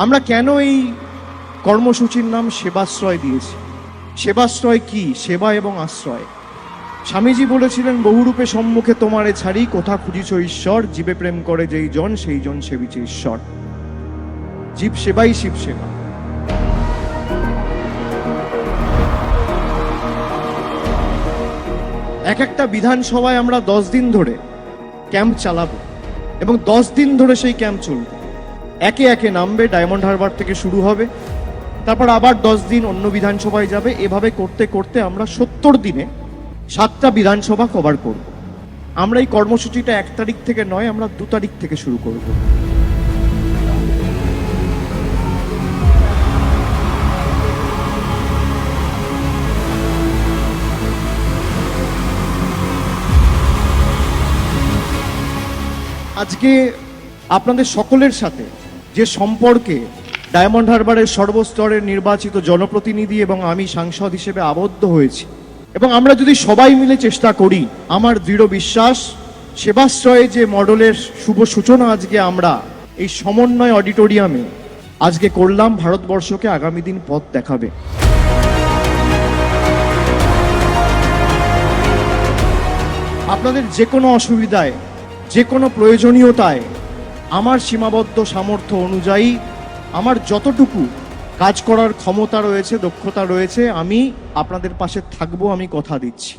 আমরা কেন এই কর্মসূচির নাম সেবাশ্রয় দিয়েছি? সেবাশ্রয় কি? সেবা এবং আশ্রয়। স্বামীজি বলেছিলেন, বহুরূপে সম্মুখে তোমারে ছাড়ি, কোথা খুঁজিছ ঈশ্বর? জীবে প্রেম করে যেই জন, সেই জন সেবিছে ঈশ্বর। জীব সেবাই শিব সেবা। এক একটা বিধানসভায় আমরা দশ দিন ধরে ক্যাম্প চালাবো এবং দশ দিন ধরে সেই ক্যাম্প চলবে। একে একে নামবে, ডায়মন্ড হারবার থেকে শুরু হবে। তারপর আবার দশ দিন অন্য বিধানসভায় যাবে। এভাবে করতে করতে আমরা সত্তর দিনে সাতটা বিধানসভা কভার করব। আমরা এই কর্মসূচিটা এক তারিখ থেকে নয়, আমরা দু তারিখ থেকে শুরু করব। আজকে আপনাদের সকলের সাথে যে সম্পর্কে ডায়মন্ড হারবারের সর্বস্তরের নির্বাচিত জনপ্রতিনিধি এবং আমি সাংসদ হিসেবে আবদ্ধ হয়েছি। এবং আমরা যদি সবাই মিলে চেষ্টা করি, আমার দৃঢ় বিশ্বাস, সেবাশ্রয়ে যে মডেলের শুভ সূচনা আজকে আমরা এই সমন্বয় অডিটোরিয়ামে আজকে করলাম, ভারতবর্ষকে আগামী দিন পথ দেখাবে। আপনাদের যে কোনো অসুবিধায়, যে কোনো প্রয়োজনীয়তায় আমার সীমাবদ্ধ সামর্থ্য অনুযায়ী আমার যতটুকু কাজ করার ক্ষমতা রয়েছে, দক্ষতা রয়েছে, আমি আপনাদের পাশে থাকব, আমি কথা দিচ্ছি।